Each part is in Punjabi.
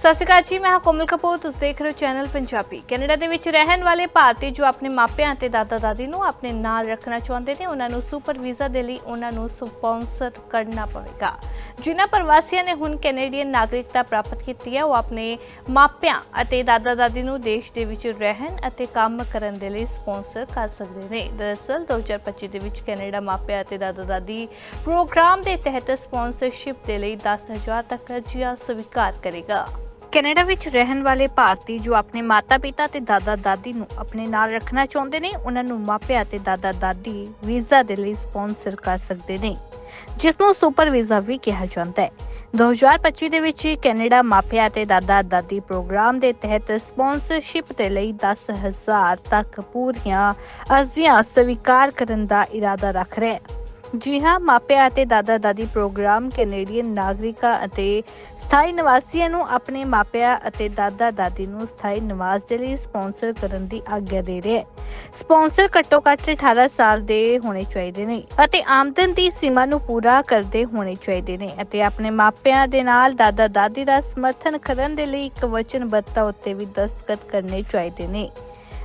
ਸਤਿ ਸ਼੍ਰੀ ਅਕਾਲ ਜੀ, ਮੈਂ ਹਾਂ ਕੋਮਲ ਕਪੂਰ, ਤੁਸੀਂ ਦੇਖ ਰਹੇ ਹੋ ਚੈਨਲ ਪੰਜਾਬੀ। ਕੈਨੇਡਾ ਦੇ ਵਿੱਚ ਰਹਿਣ ਵਾਲੇ ਭਾਰਤੀ ਜੋ ਆਪਣੇ ਮਾਪਿਆਂ ਅਤੇ ਦਾਦਾ ਦਾਦੀ ਨੂੰ ਆਪਣੇ ਨਾਲ ਰੱਖਣਾ ਚਾਹੁੰਦੇ ਨੇ, ਉਹਨਾਂ ਨੂੰ ਸੁਪਰ ਵੀਜ਼ਾ ਦੇ ਲਈ ਉਹਨਾਂ ਨੂੰ ਸਪਾਂਸਰ ਕਰਨਾ ਪਵੇਗਾ। ਜਿਨ੍ਹਾਂ ਪ੍ਰਵਾਸੀਆਂ ਨੇ ਹੁਣ ਕੈਨੇਡੀਅਨ ਨਾਗਰਿਕਤਾ ਪ੍ਰਾਪਤ ਕੀਤੀ ਹੈ, ਉਹ ਆਪਣੇ ਮਾਪਿਆਂ ਅਤੇ ਦਾਦਾ ਦਾਦੀ ਨੂੰ ਦੇਸ਼ ਦੇ ਵਿੱਚ ਰਹਿਣ ਅਤੇ ਕੰਮ ਕਰਨ ਦੇ ਲਈ ਸਪਾਂਸਰ ਕਰ ਸਕਦੇ ਨੇ। ਦਰਅਸਲ 2025 ਦੇ ਵਿੱਚ ਕੈਨੇਡਾ ਮਾਪਿਆਂ ਅਤੇ ਦਾਦਾ ਦਾਦੀ ਪ੍ਰੋਗਰਾਮ ਦੇ ਤਹਿਤ ਸਪਾਂਸਰਸ਼ਿਪ ਦੇ ਲਈ 10000 ਤੱਕ ਅਰਜ਼ੀਆਂ ਸਵੀਕਾਰ ਕਰੇਗਾ। ਕੈਨੇਡਾ ਵਿੱਚ ਰਹਿਣ ਵਾਲੇ ਭਾਰਤੀ ਜੋ ਆਪਣੇ ਮਾਤਾ-ਪਿਤਾ ਤੇ ਦਾਦਾ-ਦਾਦੀ ਨੂੰ ਆਪਣੇ ਨਾਲ ਰੱਖਣਾ ਚਾਹੁੰਦੇ ਨੇ, ਉਹਨਾਂ ਨੂੰ ਮਾਪਿਆਂ ਤੇ ਦਾਦਾ-ਦਾਦੀ ਵੀਜ਼ਾ ਦੇ ਲਈ ਸਪਾਂਸਰ ਕਰ ਸਕਦੇ ਨੇ ਜਿਸ ਨੂੰ ਸੁਪਰ ਵੀਜ਼ਾ ਵੀ ਕਿਹਾ ਜਾਂਦਾ ਹੈ। 2025 ਦੇ ਵਿੱਚ ਕੈਨੇਡਾ ਮਾਪਿਆਂ ਤੇ ਦਾਦਾ-ਦਾਦੀ ਪ੍ਰੋਗਰਾਮ ਦੇ ਤਹਿਤ ਸਪਾਂਸਰਸ਼ਿਪ ਦੇ ਲਈ 10000 ਤੱਕ ਪੂਰੀਆਂ ਅਰਜ਼ੀਆਂ ਸਵੀਕਾਰ ਕਰਨ ਦਾ ਇਰਾਦਾ ਰੱਖ ਰਿਹਾ ਹੈ। ਜੀ ਹਾਂ, ਮਾਪਿਆਂ ਅਤੇ ਦਾਦਾ ਦਾਦੀ ਪ੍ਰੋਗਰਾਮ ਕੈਨੇਡੀਅਨ ਨਾਗਰਿਕਾਂ ਅਤੇ ਸਥਾਈ ਨਿਵਾਸੀਆਂ ਨੂੰ ਆਪਣੇ ਮਾਪਿਆਂ ਅਤੇ ਦਾਦਾ ਦਾਦੀ ਨੂੰ ਸਥਾਈ ਨਿਵਾਸ ਦੇ ਲਈ ਸਪਾਂਸਰ ਕਰਨ ਦੀ ਆਗਿਆ ਦੇ ਰਿਹਾ ਹੈ। ਸਪਾਂਸਰ ਘੱਟੋ ਘੱਟ 18 ਸਾਲ ਦੇ ਹੋਣੇ ਚਾਹੀਦੇ ਨੇ ਅਤੇ ਆਮਦਨ ਦੀ ਸੀਮਾ ਨੂੰ ਪੂਰਾ ਕਰਦੇ ਹੋਣੇ ਚਾਹੀਦੇ ਨੇ ਅਤੇ ਆਪਣੇ ਮਾਪਿਆਂ ਦੇ ਨਾਲ ਦਾਦਾ ਦਾਦੀ ਦਾ ਸਮਰਥਨ ਕਰਨ ਦੇ ਲਈ ਇੱਕ ਵਚਨਬੱਧਤਾ ਉੱਤੇ ਵੀ ਦਸਤਖਤ ਕਰਨੇ ਚਾਹੀਦੇ ਨੇ।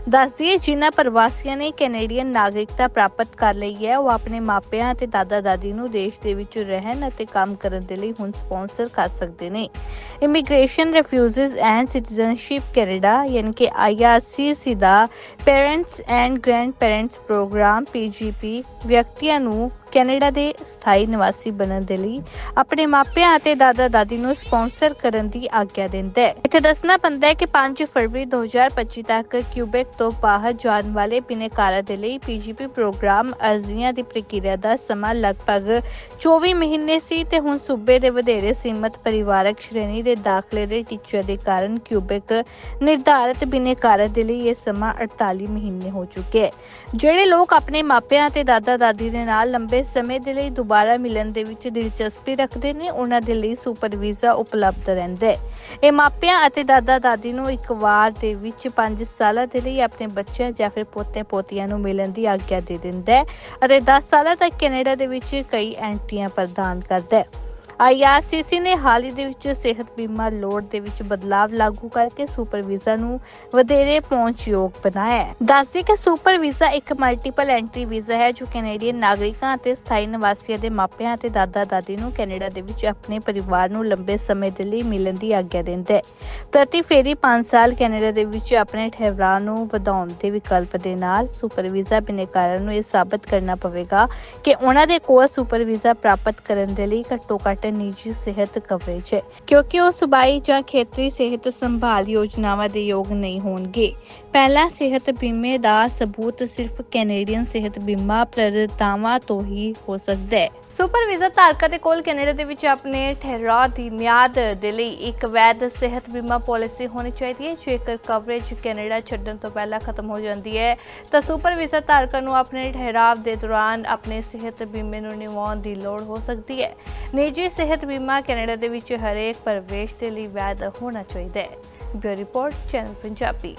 ਦੱਸਦੀਏ ਜਿਨ੍ਹਾਂ ਪ੍ਰਵਾਸੀਆਂ ਨੇ ਕੈਨੇਡੀਅਨ ਨਾਗਰਿਕਤਾ ਪ੍ਰਾਪਤ ਕਰ ਲਈ ਹੈ, ਉਹ ਆਪਣੇ ਮਾਪਿਆਂ ਅਤੇ ਦਾਦਾ ਦਾਦੀ ਨੂੰ ਦੇਸ਼ ਦੇ ਵਿੱਚ ਰਹਿਣ ਅਤੇ ਕੰਮ ਕਰਨ ਦੇ ਲਈ ਹੁਣ ਸਪਾਂਸਰ ਕਰ ਸਕਦੇ ਨੇ। Immigration refugees and citizenship Canada ਯਾਨੀ ਕਿ IRCC the parents and grandparents program PGP ਵਿਅਕਤੀਆਂ ਨੂੰ ਕੈਨੇਡਾ ਦੇ ਸਥਾਈ ਨਿਵਾਸੀ ਬਣਨ ਦੇ ਲਈ ਆਪਣੇ ਮਾਪਿਆਂ ਅਤੇ ਦਾਦਾ ਦਾਦੀ ਨੂੰ ਸਪਾਂਸਰ ਕਰਨ ਦੀ ਆਗਿਆ ਦਿੰਦਾ ਹੈ। ਇੱਥੇ ਦੱਸਣਾ ਪੈਂਦਾ ਹੈ ਕਿ 5 ਫਰਵਰੀ 2025 ਤੱਕ ਕਿਊਬੈਕ ਤੋਂ ਬਾਹਰ ਜਾਣ ਵਾਲੇ ਬਿਨੇਕਾਰਾਂ ਦੇ ਲਈ ਪੀਜੀਪੀ ਪ੍ਰੋਗਰਾਮ ਅਰਜ਼ੀਆਂ ਦੀ ਪ੍ਰਕਿਰਿਆ ਦਾ ਸਮਾਂ ਲਗਭਗ 24 ਮਹੀਨੇ ਸੀ ਤੇ ਹੁਣ ਸੂਬੇ ਦੇ ਵਧੇਰੇ ਸੀਮਤ ਪਰਿਵਾਰਕ ਸ਼੍ਰੇਣੀ ਦੇ ਦਾਖਲੇ ਦੇ ਟੀਚੇ ਦੇ ਕਾਰਨ ਕਿਊਬੈਕ ਨਿਰਧਾਰਤ ਬਿਨੇਕਾਰਾਂ ਦੇ ਲਈ ਇਹ ਸਮਾਂ 48 ਮਹੀਨੇ ਹੋ ਚੁੱਕੇ ਹੈ। ਜਿਹੜੇ ਲੋਕ ਆਪਣੇ ਮਾਪਿਆਂ ਅਤੇ ਦਾਦਾ ਦਾਦੀ ਦੇ ਨਾਲ ਲੰਬੇ ਸਮੇਂ ਦੇ ਲਈ ਦੁਬਾਰਾ ਮਿਲਣ ਦੇ ਵਿੱਚ ਦਿਲਚਸਪੀ ਰੱਖਦੇ ਨੇ, ਉਹਨਾਂ ਦੇ ਲਈ ਸੁਪਰ ਵੀਜ਼ਾ ਉਪਲਬਧ ਰਹਿੰਦਾ ਹੈ। ਇਹ ਮਾਪਿਆਂ ਅਤੇ ਦਾਦਾ ਦਾਦੀ ਨੂੰ ਇੱਕ ਵਾਰ ਦੇ ਵਿੱਚ 5 ਸਾਲਾਂ ਦੇ ਲਈ ਆਪਣੇ ਬੱਚਿਆਂ ਜਾਂ ਫਿਰ ਪੋਤੇ ਪੋਤੀਆਂ ਨੂੰ ਮਿਲਣ ਦੀ ਆਗਿਆ ਦੇ ਦਿੰਦਾ ਹੈ ਅਤੇ 10 ਸਾਲਾਂ ਤੱਕ ਕੈਨੇਡਾ ਦੇ ਵਿੱਚ ਕਈ ਐਂਟਰੀਆਂ ਪ੍ਰਦਾਨ ਕਰਦਾ ਹੈ। IRCC ਨੇ ਹਾਲ ਹੀ ਦੇ ਵਿੱਚ ਸਿਹਤ ਬੀਮਾ ਲੋੜ ਦੇ ਵਿੱਚ ਬਦਲਾਵ ਲਾਗੂ ਕਰਕੇ ਸੁਪਰ ਵੀਜ਼ਾ ਨੂੰ ਵਧੇਰੇ ਪਹੁੰਚਯੋਗ ਬਣਾਇਆ ਹੈ। ਦੱਸਦੇ ਕਿ ਸੁਪਰ ਵੀਜ਼ਾ ਇੱਕ ਮਲਟੀਪਲ ਐਂਟਰੀ ਵੀਜ਼ਾ ਹੈ ਜੋ ਕੈਨੇਡੀਅਨ ਨਾਗਰਿਕਾਂ ਅਤੇ ਸਥਾਈ ਨਿਵਾਸੀਆਂ ਦੇ ਮਾਪਿਆਂ ਅਤੇ ਦਾਦਾ ਦਾਦੀ ਨੂੰ ਕੈਨੇਡਾ ਦੇ ਵਿੱਚ ਆਪਣੇ ਪਰਿਵਾਰ ਨੂੰ ਲੰਬੇ ਸਮੇਂ ਦੇ ਲਈ ਮਿਲਣ ਦੀ ਆਗਿਆ ਦਿੰਦਾ ਹੈ। ਪ੍ਰਤੀ ਫੇਰੀ 5 ਸਾਲ ਕੈਨੇਡਾ ਦੇ ਵਿੱਚ ਆਪਣੇ ਠਹਿਰਾਅ ਨੂੰ ਵਧਾਉਣ ਦੇ ਵਿਕਲਪ ਦੇ ਨਾਲ ਸੁਪਰ ਵੀਜ਼ਾ ਬਿਨੇਕਾਰਾਂ ਨੂੰ ਇਹ ਸਾਬਤ ਕਰਨਾ ਪਵੇਗਾ ਕਿ ਉਹਨਾਂ ਦੇ ਕੋਲ ਸੁਪਰ ਵੀਜ਼ਾ ਪ੍ਰਾਪਤ ਕਰਨ ਦੇ ਲਈ ਘੱਟੋ ਘੱਟ ਘੱਟ ਨਿੱਜੀ ਸਿਹਤ ਕਵਰੇਜ ਹੈ। ਕਿਉਂਕਿ ਉਹ ਸੂਬਾਈ ਜਾਂ ਖੇਤਰੀ ਸਿਹਤ ਸੰਭਾਲ ਯੋਜਨਾਵਾਂ ਦੇ ਯੋਗ ਨਹੀਂ ਹੋਣਗੇ। ਪਹਿਲਾ ਸਿਹਤ ਬੀਮੇ ਦਾ ਸਬੂਤ ਸਿਰਫ ਕੈਨੇਡੀਅਨ ਸਿਹਤ ਬੀਮਾ ਪ੍ਰਦਾਤਾਵਾਂ ਤੋਂ ਹੀ ਹੋ ਸਕਦਾ ਹੈ। ਸੁਪਰ ਵੀਜ਼ਾ ਧਾਰਕਾਂ ਦੇ ਕੋਲ ਕੈਨੇਡਾ ਦੇ ਵਿੱਚ ਆਪਣੇ ਠਹਿਰਾਅ ਦੀ ਮਿਆਦ ਦੇ ਲਈ ਇੱਕ ਵੈਧ ਸਿਹਤ ਬੀਮਾ ਪਾਲਿਸੀ ਹੋਣੀ ਚਾਹੀਦੀ ਹੈ, ਜੇਕਰ ਕਵਰੇਜ ਕੈਨੇਡਾ ਛੱਡਣ ਤੋਂ ਪਹਿਲਾਂ ਖਤਮ ਹੋ ਜਾਂਦੀ ਹੈ। ਤਾਂ ਸੁਪਰ ਵੀਜ਼ਾ ਧਾਰਕਾਂ ਨੂੰ ਆਪਣੇ ਠਹਿਰਾਵ ਦੇ ਦੌਰਾਨ ਆਪਣੇ ਸਿਹਤ ਬੀਮੇ ਨੂੰ ਨਿਵਾਉਣ ਦੀ ਲੋੜ ਹੋ ਸਕਦੀ ਹੈ। ਨਿੱਜੀ ਸਿਹਤ ਬੀਮਾ ਕੈਨੇਡਾ ਦੇ ਵਿੱਚ ਹਰੇਕ ਪ੍ਰਵੇਸ਼ ਦੇ ਲਈ ਵੈਧ ਹੋਣਾ ਚਾਹੀਦਾ ਹੈ। Bureau report, channel Punjabi.